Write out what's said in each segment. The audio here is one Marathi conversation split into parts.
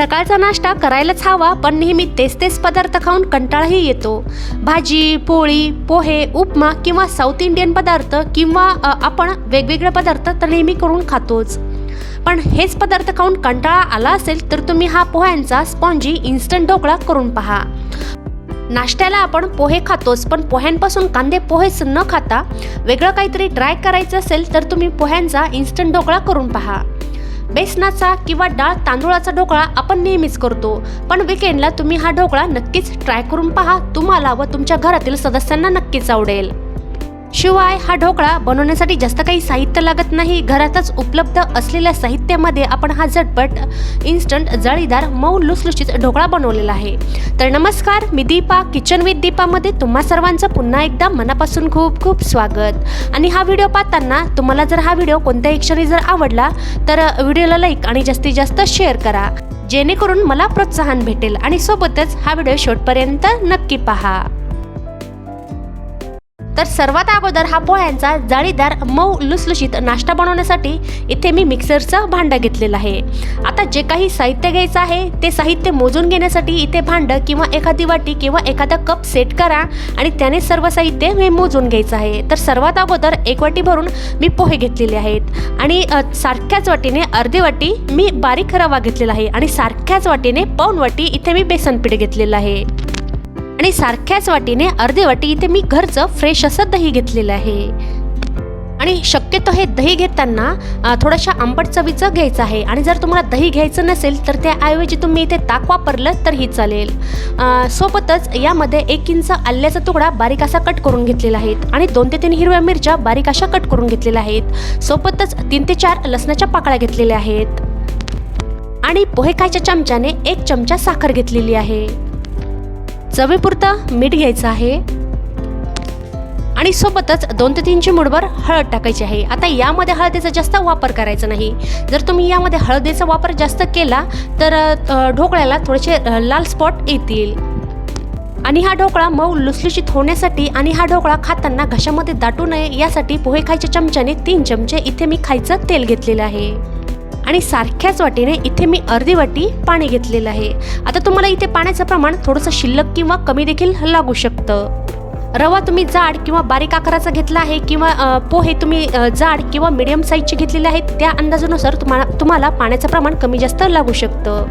सकाळचा नाश्ता करायलाच हवा पण नेहमी तेच तेच पदार्थ खाऊन कंटाळाही येतो. भाजी पोळी पोहे उपमा किंवा साऊथ इंडियन पदार्थ किंवा आपण वेगवेगळे पदार्थ तर नेहमी करून खातोच. पण हेच पदार्थ खाऊन कंटाळा आला असेल तर तुम्ही हा पोह्यांचा स्पॉन्जी इन्स्टंट ढोकळा करून पहा. नाश्त्याला आपण पोहे खातोच पण पोह्यांपासून कांदे पोहेच न खाता वेगळं काहीतरी ट्राय करायचं असेल तर तुम्ही पोह्यांचा इन्स्टंट ढोकळा करून पहा. बेसनाचा किंवा डाळ तांदूळाचा ढोकळा आपण नेहमीच करतो. पण विकेंडला तुम्ही हा ढोकळा नक्कीच ट्राय करून पहा. तुम्हाला व तुमच्या घरातील सदस्यांना नक्कीच आवडेल. शिवाय हा ढोकळा बनवण्यासाठी जास्त काही साहित्य लागत नाही. घरातच उपलब्ध असलेल्या साहित्यामध्ये आपण हा झटपट इन्स्टंट जाळीदार मऊ लुसलुशीत ढोकळा बनवलेला आहे. तर नमस्कार मी दीपा किचन विथ दीपामध्ये तुम्हा सर्वांचं पुन्हा एकदा मनापासून खूप खूप स्वागत. आणि हा व्हिडिओ पाहताना तुम्हाला जर हा व्हिडिओ कोणत्याही क्षणी जर आवडला तर व्हिडिओला लाईक आणि जास्तीत जास्त शेअर करा. जेणेकरून मला प्रोत्साहन भेटेल आणि सोबतच हा व्हिडिओ शेवटपर्यंत नक्की पहा. तर सर्वात अगोदर हा पोह्यांचा जाळीदार मऊ लुसलुशीत नाश्ता बनवण्यासाठी इथे मी मिक्सरचं भांडं घेतलेलं आहे. आता जे काही साहित्य घ्यायचं आहे ते साहित्य मोजून घेण्यासाठी इथे भांडं किंवा एखादी वाटी किंवा एखादा कप सेट करा आणि त्याने सर्व साहित्य मी मोजून घ्यायचं आहे. तर सर्वात अगोदर एक वाटी भरून मी पोहे घेतलेले आहेत आणि सारख्याच वाटीने अर्धी वाटी मी बारीक रवा घेतलेला आहे आणि सारख्याच वाटीने पाऊन वाटी इथे मी बेसन पीठ घेतलेलं आहे. आणि सारख्याच वाटीने अर्धे वाटी इथे मी घरचं फ्रेश असं दही घेतलेलं आहे. आणि शक्यतो हे दही घेताना थोडंशा थोड्याशा आंबट चवीचं घ्यायचं आहे. आणि जर तुम्हाला दही घ्यायचं नसेल तर त्याऐवजी तुम्ही इथे ताक वापरलं तरीही चालेल. सोबतच यामध्ये एक इंच आल्याचा तुकडा बारीक असा कट करून घेतलेला आहे. आणि दोन ते तीन हिरव्या मिरच्या बारीक अशा कट करून घेतलेल्या आहेत. सोबतच तीन ते चार लसणाच्या पाकळ्या घेतलेल्या आहेत. आणि पोहे खायच्या चमच्याने एक चमचा साखर घेतलेली आहे. चवीपुरता मीठ घ्यायचं आहे. आणि सोबतच दोन ते तीन चिमूटभर हळद टाकायची आहे. आता यामध्ये हळदीचा जास्त वापर करायचा नाही. जर तुम्ही यामध्ये हळदीचा वापर जास्त केला तर ढोकळ्याला थोडेसे लाल स्पॉट येतील. आणि हा ढोकळा मऊ लुसलुशीत होण्यासाठी आणि हा ढोकळा खाताना घशामध्ये दाटू नये यासाठी पोहे खायच्या चमच्याने तीन चमचे इथे मी खायचं तेल घेतलेलं आहे. आणि सारख्याच वाटीने इथे मी अर्धी वाटी पाणी घेतलेलं आहे. आता तुम्हाला इथे पाण्याचं प्रमाण थोडंसं शिल्लक किंवा कमी देखील लागू शकतं. रवा तुम्ही जाड किंवा बारीक आकाराचा घेतला आहे किंवा पोहे तुम्ही जाड किंवा मिडियम साईजचे घेतलेले आहेत त्या अंदाजानुसार तुम्हाला तुम्हाला पाण्याचं प्रमाण कमी जास्त लागू शकतं.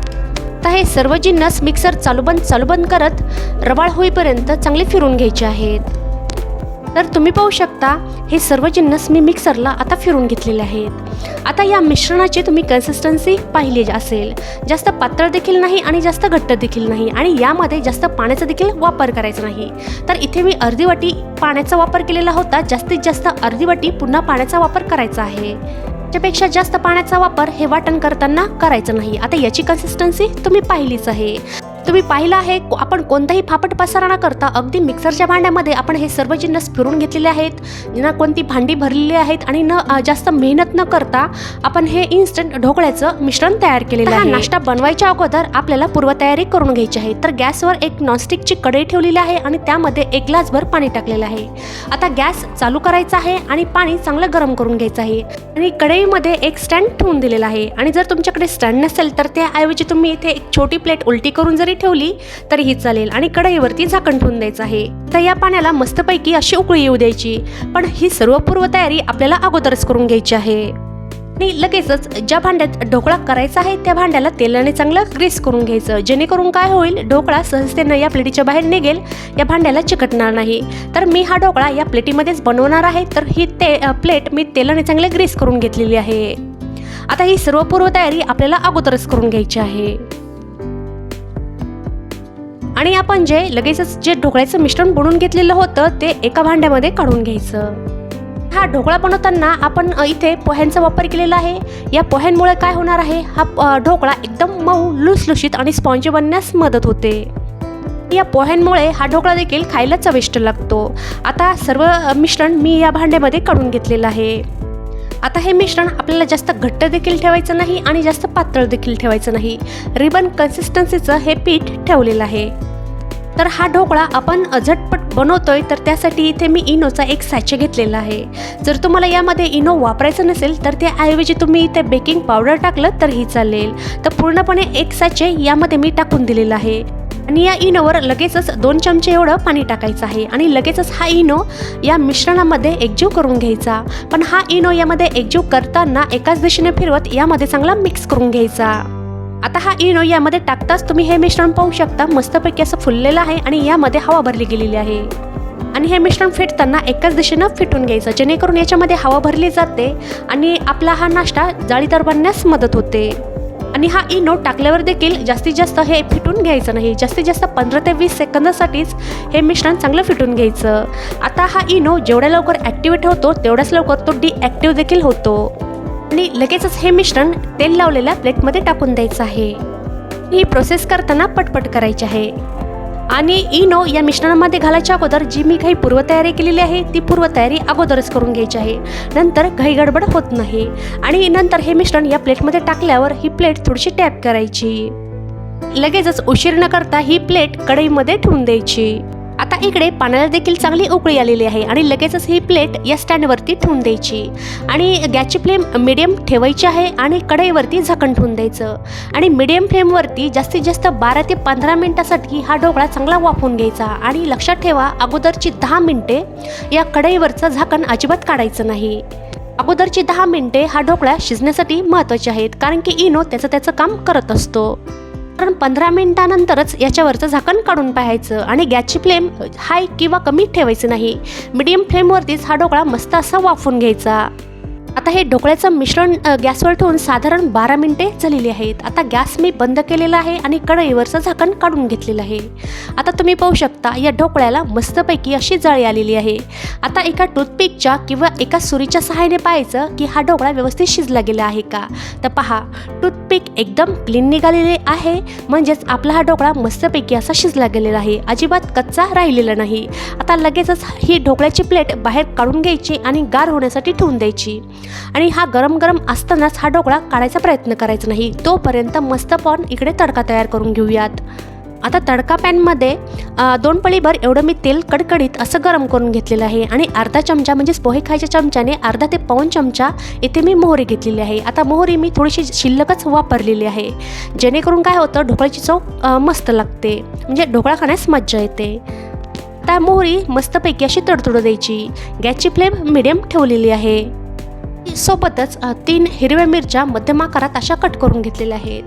तर हे सर्व जिन्नस मिक्सर चालूबंद चालूबंद करत रवाळ होईपर्यंत चांगले फिरून घ्यायचे आहेत. तर तुम्ही पाहू शकता हे सर्व जिन्नस मी मिक्सरला आता फिरून घेतलेले आहेत. आता या मिश्रणाची तुम्ही कन्सिस्टन्सी पाहिली असेल. जास्त पातळ देखील नाही आणि जास्त घट्ट देखील नाही आणि यामध्ये जास्त पाण्याचा देखील वापर करायचा नाही. तर इथे मी अर्धी वाटी पाण्याचा वापर केलेला होता जास्तीत जास्त अर्धी वाटी पुन्हा पाण्याचा वापर करायचा आहे. त्यापेक्षा जास्त पाण्याचा वापर हे वाटण करताना करायचं नाही. आता याची कन्सिस्टन्सी तुम्ही पाहिलीच आहे. तुम्ही पाहिलं आहे को- आपण कोणताही फापट पसारा न करता अगदी मिक्सरच्या भांड्यामध्ये आपण हे सर्व जिन्नस फिरून घेतलेले आहेत न कोणती भांडी भरलेली आहेत आणि न जास्त मेहनत न करता आपण हे इन्स्टंट ढोकळ्याचं मिश्रण तयार केलेलं आहे. नाश्ता बनवायच्या अगोदर आपल्याला पूर्वतयारी करून घ्यायची आहे. तर गॅसवर एक नॉनस्टिकची कढई ठेवलेली आहे आणि त्यामध्ये एक ग्लासभर पाणी टाकलेलं आहे. आता गॅस चालू करायचा आहे आणि पाणी चांगलं गरम करून घ्यायचं आहे. आणि कढईमध्ये एक स्टँड ठेवून दिलेला आहे. आणि जर तुमच्याकडे स्टँड नसेल तर त्याऐवजी तुम्ही इथे एक छोटी प्लेट उलटी करून जरी ठेवली तरीही चालेल आणि कढईवरती झाकण ठेवून द्यायचं आहे. तर या पाण्याला मस्तपैकी अशी उकळी येऊ द्यायची. पण ही सर्व पूर्वतयारी आपल्याला अगोदरच करून घ्यायची आहे. आणि लगेचच ज्या भांड्यात ढोकळा करायचा आहे त्या भांड्याला तेलाने चांगलं ग्रेस करून घ्यायचं. जेणेकरून काय होईल ढोकळा सहजतेनं या प्लेटीच्या बाहेर निघेल या भांड्याला चिकटणार नाही. तर मी हा ढोकळा या प्लेटीमध्येच बनवणार आहे तर ही ते प्लेट मी तेलाने चांगले ग्रेस करून घेतलेली आहे. आता ही सर्व पूर्वतयारी आपल्याला अगोदरच करून घ्यायची आहे. आणि आपण जे लगेचच जे ढोकळ्याचं मिश्रण बनवून घेतलेलं होतं ते एका भांड्यामध्ये काढून घ्यायचं. हा ढोकळा बनवताना आपण इथे पोह्यांचा वापर केलेला आहे. या पोह्यांमुळे काय होणार आहे? हा ढोकळा एकदम मऊ लुसलुशीत आणि स्पॉन्जी बनण्यास मदत होते. या पोह्यांमुळे हा ढोकळा देखील खायला चविष्ट लागतो. आता सर्व मिश्रण मी या भांड्यामध्ये काढून घेतलेलं आहे. आता हे मिश्रण आपल्याला जास्त घट्ट देखील ठेवायचं नाही आणि जास्त पातळ देखील ठेवायचं नाही. रिबन कन्सिस्टन्सीचं हे पीठ ठेवलेलं आहे. तर हा ढोकळा आपण झटपट बनवतोय तर त्यासाठी इथे मी इनोचा एक सॅचे घेतलेला आहे. जर तुम्हाला यामध्ये इनो वापरायचं नसेल तर त्याऐवजी तुम्ही इथे बेकिंग पावडर टाकलं तरीही चालेल. तर पूर्णपणे एक सॅचे यामध्ये मी टाकून दिलेला आहे. आणि या इनोवर लगेचच दोन चमचे एवढं पाणी टाकायचं आहे. आणि लगेचच हा इनो या मिश्रणामध्ये एकजीव करून घ्यायचा. पण हा इनो यामध्ये एकजीव करताना एकाच दिशेने फिरवत यामध्ये चांगला मिक्स करून घ्यायचा. आता हा इनो यामध्ये टाकताच तुम्ही हे मिश्रण पाहू शकता. मस्तपैकी असं फुललेलं आहे आणि यामध्ये हवा भरली गेलेली आहे. आणि हे मिश्रण फिटताना एकाच दिशेनं फिटून घ्यायचं. जेणेकरून याच्यामध्ये हवा भरली जाते आणि आपला हा नाश्ता जाळीदार बनण्यास मदत होते. आणि हा इनो टाकल्यावर देखील जास्तीत जास्त हे फिटून घ्यायचं नाही. जास्तीत जास्त पंधरा ते वीस सेकंदासाठीच हे मिश्रण चांगलं फिटून घ्यायचं. आता हा इनो जेवढ्या लवकर ॲक्टिव्हेट होतो तेवढ्याच लवकर तो डिॲक्टिव्ह देखील होतो. आणि लगेचच हे मिश्रण तेल लावलेल्या प्लेटमध्ये टाकून द्यायचं आहे. ही प्रोसेस करताना पटपट करायची आहे. आणि इनो या मिश्रणामध्ये घालायच्या अगोदर जी मी काही पूर्वतयारी केलेली आहे ती पूर्वतयारी अगोदरच करून घ्यायची आहे. नंतर घाई गडबड होत नाही. आणि नंतर हे मिश्रण या प्लेटमध्ये टाकल्यावर ही प्लेट थोडीशी टॅप करायची. लगेचच उशीर न करता ही प्लेट कढईमध्ये ठेवून द्यायची. आता इकडे पाण्याला देखील चांगली उकळी आलेली आहे आणि लगेचच ही प्लेट या स्टँडवरती ठेवून द्यायची. आणि गॅसची फ्लेम मिडियम ठेवायची आहे आणि कढईवरती झाकण ठेवून द्यायचं. आणि मिडियम फ्लेमवरती जास्तीत जास्त बारा ते पंधरा मिनटासाठी हा ढोकळा चांगला वाफवून घ्यायचा. आणि लक्षात ठेवा अगोदरची दहा मिनटे या कढईवरचं झाकण अजिबात काढायचं नाही. अगोदरची दहा मिनटे हा ढोकळा शिजण्यासाठी महत्त्वाचे आहेत कारण की इनो त्याचं त्याचं काम करत असतो. कारण पंधरा मिनिटानंतरच याच्यावरचं झाकण काढून पाहायचं आणि गॅसची फ्लेम हाय किंवा कमी ठेवायचं नाही. मिडियम फ्लेमवरतीच हा ढोकळा मस्त असा वाफून घ्यायचा. आता हे ढोकळ्याचं मिश्रण गॅसवर ठेवून साधारण बारा मिनिटे झालेली आहेत. आता गॅस मी बंद केलेला आहे आणि कढईवरचं झाकण काढून घेतलेलं आहे. आता तुम्ही पाहू शकता या ढोकळ्याला मस्तपैकी अशी जाळी आलेली आहे. आता एका टूथपिकच्या किंवा एका सुरीच्या सहाय्याने पाहायचं की हा ढोकळा व्यवस्थित शिजला गेला आहे का? तर पहा टूथ पीक एकदम क्लीन निघालेले आहे. म्हणजेच आपला हा ढोकळा मस्तपैकी असा शिजला गेलेला आहे. अजिबात कच्चा राहिलेला नाही. आता लगेचच ही ढोकळ्याची प्लेट बाहेर काढून घ्यायची आणि गार होण्यासाठी ठेवून द्यायची. आणि हा गरम गरम असतानाच हा ढोकळा काढायचा प्रयत्न करायचा नाही. तोपर्यंत मस्त पण इकडे तडका तयार करून घेऊयात. आता तडका पॅनमध्ये दोन पळीभर एवढं मी तेल कडकडीत असं गरम करून घेतलेलं आहे आणि अर्धा चमचा म्हणजेच पोहे खायच्या चमच्याने अर्धा ते पाऊन चमचा इथे मी मोहरी घेतलेली आहे. आता मोहरी मी थोडीशी शिल्लकच वापरलेली आहे. जेणेकरून काय होतं ढोकळ्याची चव मस्त लागते. म्हणजे ढोकळा खाण्यास मज्जा येते. त्या मोहरी मस्तपैकी अशी तडतडू द्यायची. गॅसची फ्लेम मिडियम ठेवलेली आहे. सोबतच तीन हिरव्या मिरच्या मध्यम आकारात अशा कट करून घेतलेल्या आहेत.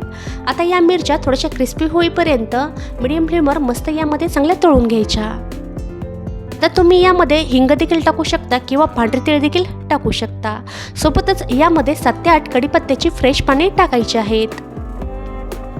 आता या मिरच्या थोड्याशा क्रिस्पी होईपर्यंत मिडियम फ्लेमवर मस्त यामध्ये चांगल्या तळून घ्यायच्या. तर तुम्ही यामध्ये हिंग देखील टाकू शकता किंवा पांढरे तीळ देखील टाकू शकता. सोबतच यामध्ये सात ते आठ कडीपत्त्याची फ्रेश पाने टाकायची आहेत.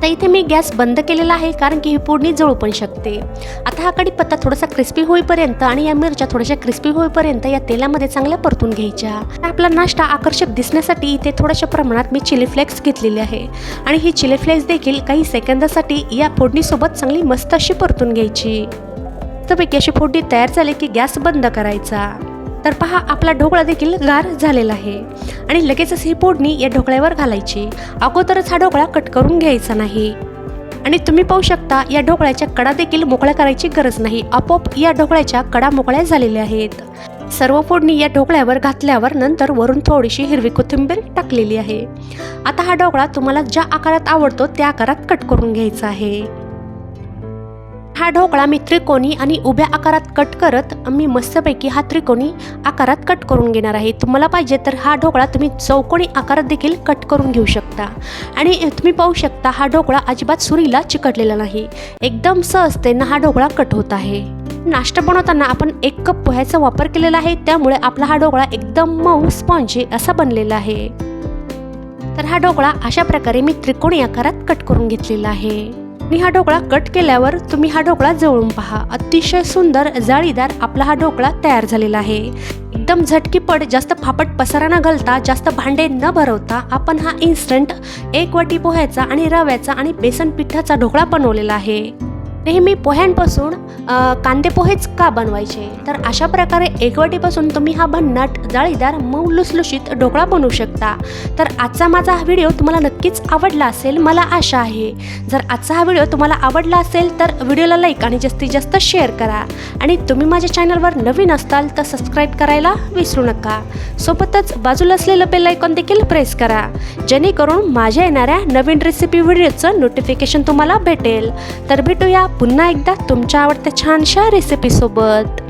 तर इथे मी गॅस बंद केलेला आहे कारण की ही फोडणी जळू पण शकते. आता हा कढीपत्ता थोडासा क्रिस्पी होईपर्यंत आणि या मिरच्या थोड्याशा क्रिस्पी होईपर्यंत या तेलामध्ये चांगल्या परतून घ्यायच्या. आपला नाश्ता आकर्षक दिसण्यासाठी इथे थोड्याशा प्रमाणात मी चिली फ्लेक्स घेतलेले आहे. आणि ही चिली फ्लेक्स देखील काही सेकंदासाठी या फोडणीसोबत चांगली मस्त अशी परतून घ्यायची. मस्तपैकी अशी फोडणी तयार झाली की गॅस बंद करायचा. तर पहा आपला ढोकळा देखील गार झालेला आहे. आणि लगेचच ही फोडणी या ढोकळ्यावर घालायची. अगोदरच हा ढोकळा कट करून घ्यायचा नाही. आणि तुम्ही पाहू शकता या ढोकळ्याच्या कडा देखील मोकळ्या करायची गरज नाही. आपोआप या ढोकळ्याच्या कडा मोकळ्या झालेल्या आहेत. सर्व फोडणी या ढोकळ्यावर घातल्यावर नंतर वरून थोडीशी हिरवी कोथिंबीर टाकलेली आहे. आता हा ढोकळा तुम्हाला ज्या आकारात आवडतो त्या आकारात कट करून घ्यायचा आहे. हा ढोकळा मी त्रिकोणी आणि उभ्या आकारात कट करत मी मस्तपैकी हा त्रिकोणी आकारात कट करून घेणार आहे. तुम्हाला पाहिजे तर हा ढोकळा तुम्ही चौकोनी आकारात देखील कट करून घेऊ शकता. आणि तुम्ही पाहू शकता हा ढोकळा अजिबात सुरीला चिकटलेला नाही. एकदम सहजतेनं हा ढोकळा कट होत आहे. नाश्ता बनवताना आपण एक कप पोह्याचा वापर केलेला आहे त्यामुळे आपला हा ढोकळा एकदम मऊ स्पॉन्जी असा बनलेला आहे. तर हा ढोकळा अशा प्रकारे मी त्रिकोणी आकारात कट करून घेतलेला आहे. आणि हा ढोकळा कट केल्यावर तुम्ही हा ढोकळा जवळून पहा. अतिशय सुंदर जाळीदार आपला हा ढोकळा तयार झालेला आहे. एकदम झटकीपट जास्त फापट पसारा न घालता जास्त भांडे न भरवता आपण हा इन्स्टंट एक वाटी पोह्याचा आणि रव्याचा आणि बेसन पिठाचा ढोकळा बनवलेला आहे. नेहमी पोह्यांपासून कांदे पोहेच का बनवायचे? तर अशा प्रकारे एकवटीपासून तुम्ही हा भन्नाट जाळीदार मऊ लुसलुशीत ढोकळा बनवू शकता. तर आजचा माझा हा व्हिडिओ तुम्हाला नक्कीच आवडला असेल मला आशा आहे. जर आजचा हा व्हिडिओ तुम्हाला आवडला असेल तर व्हिडिओला लाईक आणि जास्तीत जास्त शेअर करा. आणि तुम्ही माझ्या चॅनलवर नवीन असताल तर सबस्क्राईब करायला विसरू नका. सोबतच बाजूला असलेलं बेल आयकॉन देखील प्रेस करा. जेणेकरून माझ्या येणाऱ्या नवीन रेसिपी व्हिडिओचं नोटिफिकेशन तुम्हाला भेटेल. तर भेटूया पुन्हा एकदा तुमच्या आवडत्या छानशा रेसिपीसोबत